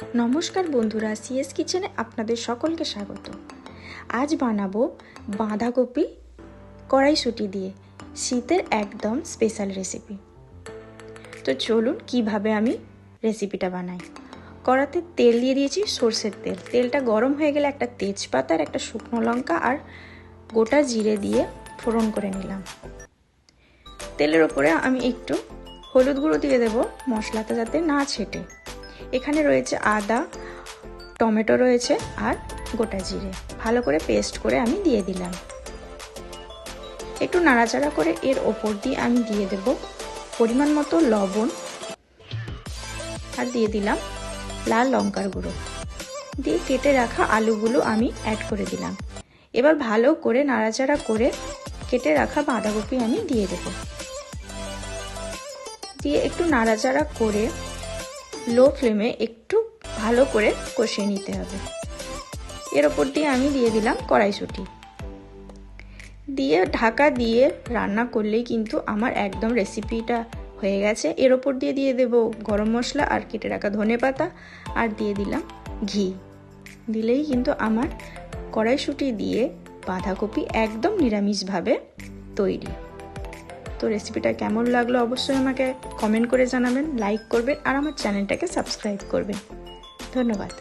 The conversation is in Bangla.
নমস্কার বন্ধুরা সিএস কিচেনে আপনাদের সকলকে স্বাগত। আজ বানাবো বাঁধাকপি কড়াইশুঁটি দিয়ে শীতের একদম স্পেশাল রেসিপি তো চলুন কীভাবে আমি রেসিপিটা বানাই। কড়াতে তেল দিয়ে দিয়েছি সর্ষের তেল। তেলটা গরম হয়ে গেলে একটা তেজপাতা আর একটা শুকনো লঙ্কা আর গোটা জিরে দিয়ে ফোড়ন করে নিলাম। তেলের ওপরে আমি একটু হলুদ গুঁড়ো দিয়ে দেবো, মশলাটা যাতে না ছেটে। এখানে রয়েছে আদা, টমেটো রয়েছে আর গোটা জিরে। ভালো করে পেস্ট করে আমি দিয়ে দিলাম। একটু নাড়াচাড়া করে এর ওপর দিয়ে আমি দিয়ে দেব পরিমাণ মতো লবণ। আর দিয়ে দিলাম লাল লঙ্কার গুঁড়ো। দিয়ে কেটে রাখা আলুগুলো আমি অ্যাড করে দিলাম। এবার ভালো করে নাড়াচাড়া করে কেটে রাখা বাঁধাকপি আমি দিয়ে দেব। দিয়ে একটু নাড়াচাড়া করে লো ফ্লেমে একটু ভালো করে কষিয়ে নিতে হবে। এর ওপর দিয়ে আমি দিয়ে দিলাম কড়াইশুঁটি। দিয়ে ঢাকা দিয়ে রান্না করলেই কিন্তু আমার একদম রেসিপিটা হয়ে গেছে। এর ওপর দিয়ে দিয়ে দেব গরম মশলা আর কেটে রাখা ধনে পাতা আর দিয়ে দিলাম ঘি। দিলেই কিন্তু আমার কড়াইশুঁটি দিয়ে বাঁধাকপি একদম নিরামিষভাবে তৈরি। তো রেসিপিটা কেমন লাগল অবশ্যই আমাকে কমেন্ট করে জানাবেন লাইক করবেন, আর আমার চ্যানেলটাকে সাবস্ক্রাইব করবেন। ধন্যবাদ।